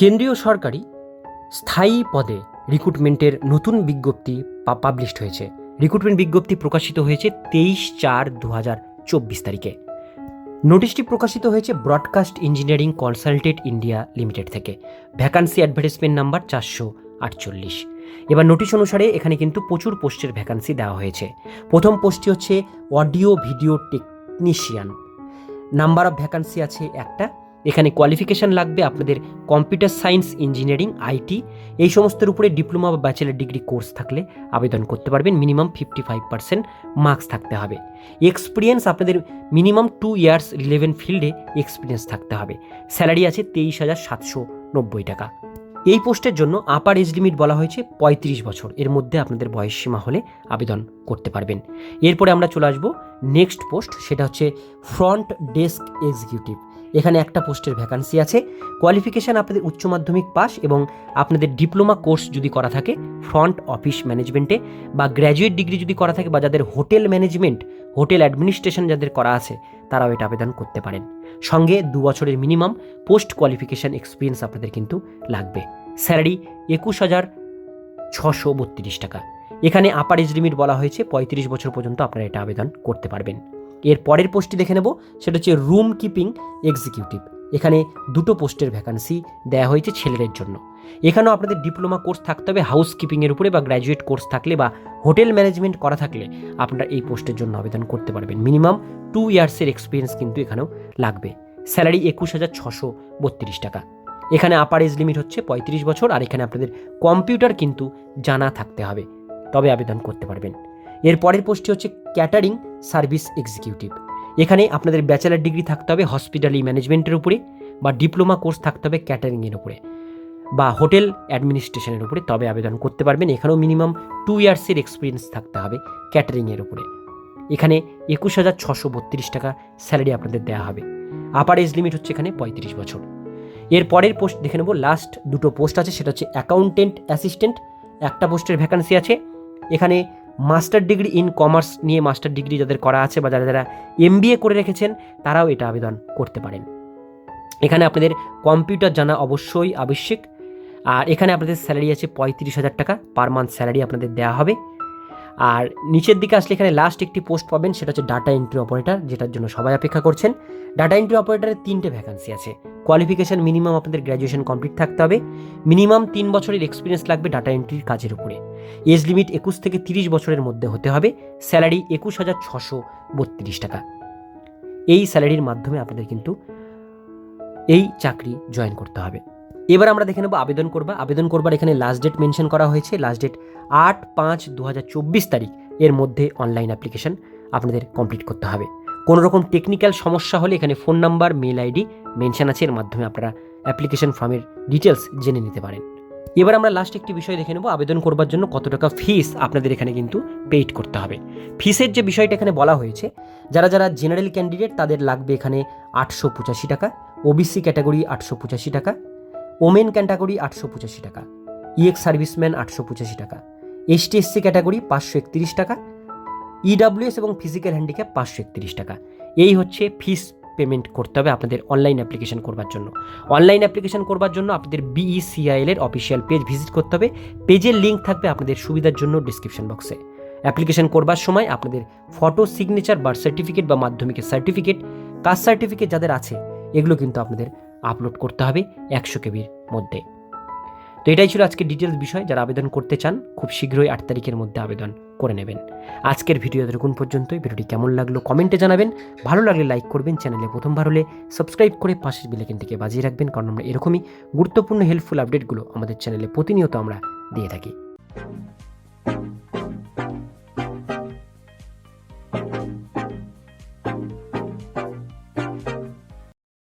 কেন্দ্রীয় সরকারি স্থায়ী পদে রিক্রুটমেন্টের নতুন বিজ্ঞপ্তি পাবলিশড হয়েছে। রিক্রুটমেন্ট বিজ্ঞপ্তি প্রকাশিত হয়েছে তেইশ চার দু হাজার চব্বিশ তারিখে। নোটিশটি প্রকাশিত হয়েছে broadcast engineering consultant India limited থেকে। ভ্যাকান্সি অ্যাডভার্টাইজমেন্ট নাম্বার চারশো আটচল্লিশ। এবার নোটিশ অনুসারে এখানে কিন্তু প্রচুর পোস্টের ভ্যাকান্সি দেওয়া হয়েছে। প্রথম পোস্টটি হচ্ছে audio video technician. Number of vacancy আছে একটা এখানে কোয়ালিফিকেশান লাগবে আপনাদের কম্পিউটার সায়েন্স ইঞ্জিনিয়ারিং আইটি এই সমস্তের উপরে ডিপ্লোমা বা ব্যাচেলার ডিগ্রি কোর্স থাকলে আবেদন করতে পারবেন। Minimum fifty five percent marks থাকতে হবে। এক্সপিরিয়েন্স আপনাদের মিনিমাম টু ইয়ার্স রিলেভেন্ট ফিল্ডে এক্সপিরিয়েন্স থাকতে হবে। স্যালারি আছে তেইশ হাজার সাতশো নব্বই টাকা। এই পোস্টের জন্য আপার এজ লিমিট বলা হয়েছে পঁয়ত্রিশ বছর। এর মধ্যে আপনাদের বয়স সীমা হলে আবেদন করতে পারবেন। এরপরে আমরা চলে আসব নেক্সট পোস্ট সেটা হচ্ছে ফ্রন্ট ডেস্ক এক্সিকিউটিভ এখানে একটা পোস্টের ভ্যাকান্সি আছে। কোয়ালিফিকেশান আপনাদের উচ্চ মাধ্যমিক পাস এবং আপনাদের ডিপ্লোমা কোর্স যদি করা থাকে, ফ্রন্ট অফিস ম্যানেজমেন্টে বা গ্র্যাজুয়েট ডিগ্রি যদি করা থাকে বা যাদের হোটেল ম্যানেজমেন্ট, হোটেল অ্যাডমিনিস্ট্রেশন যাদের করা আছে, তারাও এটা আবেদন করতে পারেন। সঙ্গে দু বছরের মিনিমাম পোস্ট কোয়ালিফিকেশান এক্সপিরিয়েন্স আপনাদের কিন্তু লাগবে। স্যালারি একুশ হাজার ছশো বত্রিশ টাকা। এখানে আপার এজ লিমিট বলা হয়েছে, পঁয়ত্রিশ বছর পর্যন্ত আপনারা এটা আবেদন করতে পারবেন। এর পরের পোস্টটি দেখে নেব, সেটা হচ্ছে রুম কিপিং এক্সিকিউটিভ। এখানে দুটো পোস্টের ভ্যাকান্সি দেওয়া হয়েছে ছেলেদের জন্য। এখানেও আপনাদের ডিপ্লোমা কোর্স থাকতে হবে হাউস কিপিংয়ের উপরে বা গ্র্যাজুয়েট কোর্স থাকলে বা হোটেল ম্যানেজমেন্ট করা থাকলে আপনারা এই পোস্টের জন্য আবেদন করতে পারবেন। মিনিমাম টু ইয়ার্সের এক্সপিরিয়েন্স কিন্তু এখানেও লাগবে। স্যালারি একুশ হাজার ছশো বত্রিশ টাকা। এখানে আপার এজ লিমিট হচ্ছে পঁয়ত্রিশ বছর, আর এখানে আপনাদের কম্পিউটার কিন্তু জানা থাকতে হবে, তবে আবেদন করতে পারবেন। এর পরের পোস্টটি হচ্ছে ক্যাটারিং সার্ভিস এক্সিকিউটিভ। এখানে আপনাদের ব্যাচেলার ডিগ্রি থাকতে হবে হসপিটালি ম্যানেজমেন্টের উপরে বা ডিপ্লোমা কোর্স থাকতে হবে ক্যাটারিংয়ের উপরে বা হোটেল অ্যাডমিনিস্ট্রেশনের উপরে, তবে আবেদন করতে পারবেন। এখানেও মিনিমাম টু ইয়ার্সের এক্সপিরিয়েন্স থাকতে হবে ক্যাটারিংয়ের উপরে। এখানে একুশ হাজার ছশো বত্রিশ টাকা স্যালারি আপনাদের দেওয়া হবে। আপার এজ লিমিট হচ্ছে এখানে পঁয়ত্রিশ বছর। এর পরের পোস্ট দেখে নেব লাস্ট দুটো পোস্ট আছে, সেটা হচ্ছে অ্যাকাউন্টেন্ট অ্যাসিস্ট্যান্ট একটা পোস্টের ভ্যাকান্সি আছে। এখানে মাস্টার ডিগ্রি ইন কমার্স নিয়ে মাস্টার ডিগ্রি যাদের করা আছে বা যারা যারা এম করে রেখেছেন, তারাও এটা আবেদন করতে পারেন। এখানে আপনাদের কম্পিউটার জানা অবশ্যই আবশ্যিক। আর এখানে আপনাদের স্যালারি আছে পঁয়ত্রিশ হাজার টাকা, পার মান্থ স্যালারি আপনাদের দেওয়া হবে। আর নিচের দিকে আসলে এখানে লাস্ট একটি পোস্ট পাবেন, সেটা হচ্ছে ডাটা এন্ট্রি অপারেটর যেটার জন্য সবাই অপেক্ষা করছেন। ডাটা এন্ট্রি অপারেটরের তিনটে ভ্যাকান্সি আছে। কোয়ালিফিকেশান মিনিমাম আপনাদের গ্র্যাজুয়েশন কমপ্লিট থাকতে হবে। মিনিমাম তিন বছরের এক্সপিরিয়েন্স লাগবে ডাটা এন্ট্রির কাজের উপরে। এজ লিমিট একুশ থেকে তিরিশ বছরের মধ্যে হতে হবে। স্যালারি একুশ হাজার ছশো বত্রিশ টাকা। এই স্যালারির মাধ্যমে আপনাদের কিন্তু এই চাকরি জয়েন করতে হবে। এবার আমরা দেখে নেব আবেদন করবা। আবেদন করবার এখানে লাস্ট ডেট মেনশন করা হয়েছে। লাস্ট ডেট আট পাঁচ দু তারিখ। এর মধ্যে অনলাইন অ্যাপ্লিকেশন আপনাদের কমপ্লিট করতে হবে। কোনো রকম টেকনিক্যাল সমস্যা হলে এখানে phone number mail ID mention আছে। এর মাধ্যমে আপনারা অ্যাপ্লিকেশন ফর্মের ডিটেলস জেনে নিতে পারেন। এবার আমরা লাস্ট একটি বিষয় দেখে নেব। আবেদন করবার জন্য কত টাকা ফিস আপনাদের এখানে কিন্তু পেইড করতে হবে। ফিসের যে বিষয়টা এখানে বলা হয়েছে, যারা যারা জেনারেল ক্যান্ডিডেট তাদের লাগবে এখানে আটশো পঁচাশি টাকা। ওবিসি ক্যাটাগরি আটশো পঁচাশি টাকা। ওমেন ক্যাটাগরি আটশো পঁচাশি টাকা, ইএক্স সার্ভিসম্যান আটশো পঁচাশি টাকা এসটি এসসি ক্যাটাগরি পাঁচশো একত্রিশ টাকা, ইডাব্লিউএস এবং ফিজিক্যাল হ্যান্ডিক্যাপ পাঁচশো একত্রিশ টাকা। এই হচ্ছে ফিস পেমেন্ট করতে হবে আপনাদের অনলাইন অ্যাপ্লিকেশন করবার জন্য। অনলাইন অ্যাপ্লিকেশন করবার জন্য আপনাদের বিইসিআইএল এর অফিসিয়াল পেজ ভিজিট করতে হবে। পেজের লিঙ্ক থাকবে আপনাদের সুবিধার জন্য ডিসক্রিপশন বক্সে। অ্যাপ্লিকেশন করবার সময় আপনাদের ফটো সিগনেচার, বার্থ সার্টিফিকেট বা মাধ্যমিকের সার্টিফিকেট, কাস্ট সার্টিফিকেট যাদের আছে, এগুলো কিন্তু আপনাদের আপলোড করতে হবে একশো কেবির মধ্যে। তো এটাই ছিল আজকের ডিটেলস বিষয়। যারা আবেদন করতে চান, খুব শীঘ্রই আট তারিখের মধ্যে আবেদন করে নেবেন। আজকের ভিডিও এতটুকুন পর্যন্তই। ভিডিওটি কেমন লাগল কমেন্টে জানাবেন। ভালো লাগলে লাইক করবেন। চ্যানেলে প্রথমবার হলে সাবস্ক্রাইব করে পাশের বিলেকেনটিকে বাজিয়ে রাখবেন। কারণ আমরা এরকমই গুরুত্বপূর্ণ হেল্পফুল আপডেটগুলো আমাদের চ্যানেলে প্রতিনিয়ত আমরা দিয়ে থাকি।